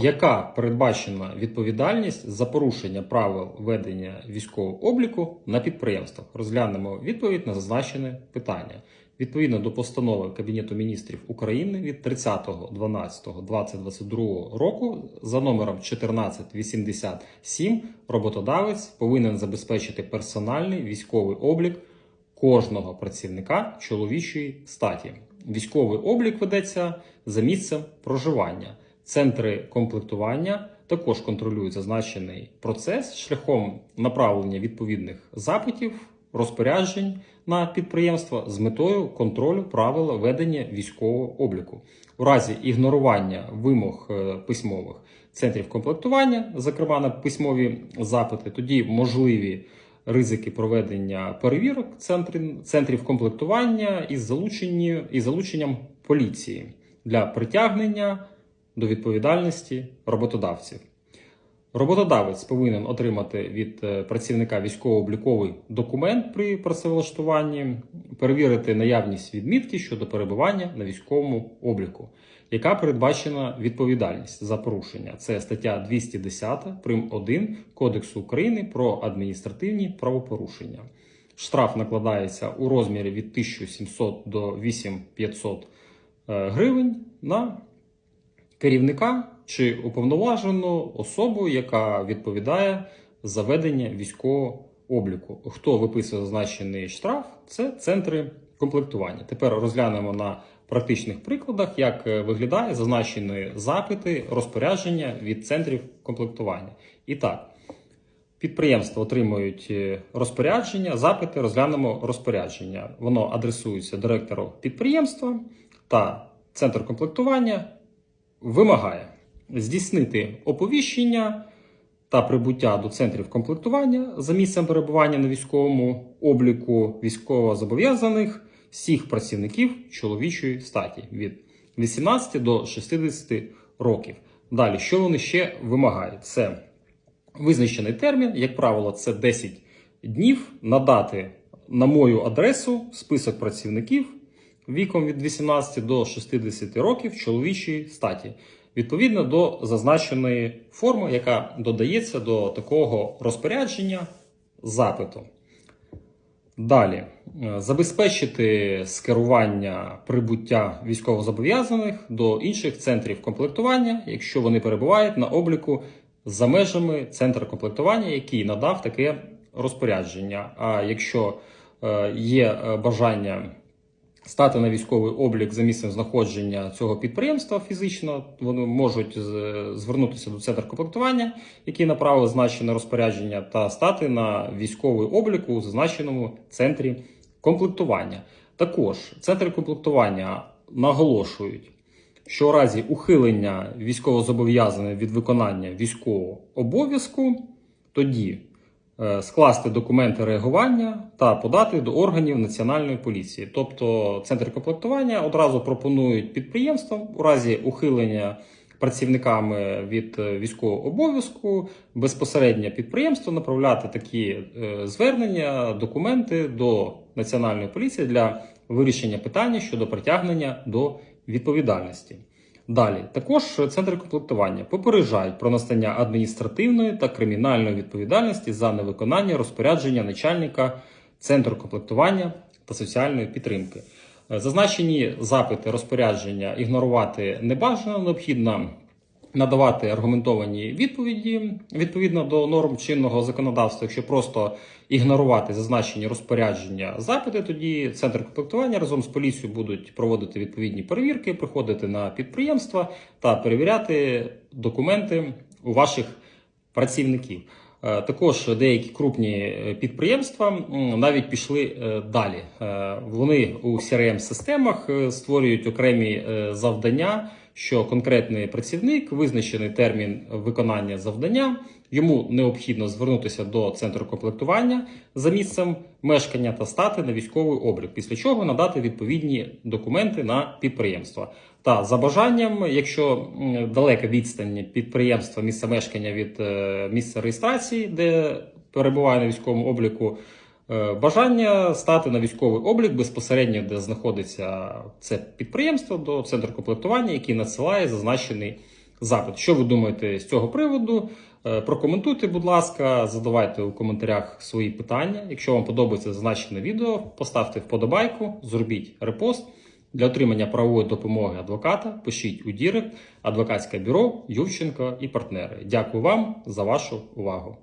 Яка передбачена відповідальність за порушення правил ведення військового обліку на підприємствах? Розглянемо відповідь на зазначене питання. Відповідно до постанови Кабінету міністрів України від 30.12.2022 року за номером 1487 роботодавець повинен забезпечити персональний військовий облік кожного працівника чоловічої статі. Військовий облік ведеться за місцем проживання. Центри комплектування також контролюють зазначений процес шляхом направлення відповідних запитів, розпоряджень на підприємства з метою контролю правил ведення військового обліку. У разі ігнорування вимог е, письмових центрів комплектування, зокрема на письмові запити, тоді можливі ризики проведення перевірок центрів, центрів комплектування із, залученні, із залученням поліції для притягнення до відповідальності роботодавців. Роботодавець повинен отримати від е, працівника військово-обліковий документ при працевлаштуванні, перевірити наявність відмітки щодо перебування на військовому обліку, яка передбачена відповідальність за порушення. Це стаття 210 прим. 1 Кодексу України про адміністративні правопорушення. Штраф накладається у розмірі від 1700 до 8500 е, гривень на керівника чи уповноважену особу, яка відповідає за ведення військового обліку. Хто виписує зазначений штраф? Це центри комплектування. Тепер розглянемо на практичних прикладах, як е, виглядає зазначені запити розпорядження від центрів комплектування. І так. Підприємства отримують е, розпорядження, запити, розглянемо розпорядження. Воно адресується директору підприємства та центр комплектування вимагає здійснити оповіщення та прибуття до центрів комплектування за місцем перебування на військовому обліку військовозобов'язаних всіх працівників чоловічої статі від 18 до 60 років. Далі, що вони ще вимагають? Це визначений термін, як правило, це 10 днів надати на мою адресу список працівників віком від 18 до 60 років чоловічої статі, відповідно до зазначеної форми, яка додається до такого розпорядження запиту. Далі забезпечити скерування прибуття військовозобов'язаних до інших центрів комплектування, якщо вони перебувають на обліку за межами центру комплектування, який надав таке розпорядження. А якщо е, є е, бажання стати на військовий облік за місцем знаходження цього підприємства фізично, вони можуть звернутися до центру комплектування, який направив зазначене розпорядження, та стати на військовий облік у зазначеному центрі комплектування. Також центри комплектування наголошують. Що у разі ухилення військовозобов'язаних від виконання військового обов'язку, тоді скласти документи реагування та подати до органів національної поліції. Тобто центр комплектування одразу пропонують підприємствам у разі ухилення працівниками від е, військового обов'язку безпосередньо підприємство направляти такі е, звернення, документи до національної поліції для вирішення питання щодо притягнення до відповідальності. Далі також центри комплектування попереджають про настання адміністративної та кримінальної відповідальності за невиконання розпорядження начальника центру комплектування та соціальної підтримки. Е, зазначені запити розпорядження ігнорувати не бажано, необхідно надавати аргументовані відповіді відповідно до норм чинного законодавства. Якщо просто ігнорувати зазначені розпорядження запити, тоді центр комплектування разом з поліцією будуть проводити відповідні перевірки, приходити на підприємства та перевіряти документи у ваших працівників. Е, також деякі крупні е, підприємства навіть пішли е, далі. Вони у crm системах створюють окремі завдання що конкретний працівник визначений термін виконання завдання, йому необхідно звернутися до центру комплектування за місцем мешкання та стати на військовий облік, після чого надати відповідні документи на підприємство. Та за бажанням, якщо далека відстань підприємства місця мешкання від е, місця реєстрації, де перебуває на військовому обліку. Е, бажання стати на військовий облік безпосередньо, де знаходиться це підприємство до центру комплектування, який надсилає зазначений запит. Що ви думаєте з цього приводу? Е, Прокоментуйте, будь ласка, задавайте у коментарях свої питання. Якщо вам подобається зазначене відео, поставте вподобайку, зробіть репост. Для отримання правової допомоги адвоката пишіть у Дірект, адвокатське бюро Ювченко і партнери. Дякую вам за вашу увагу.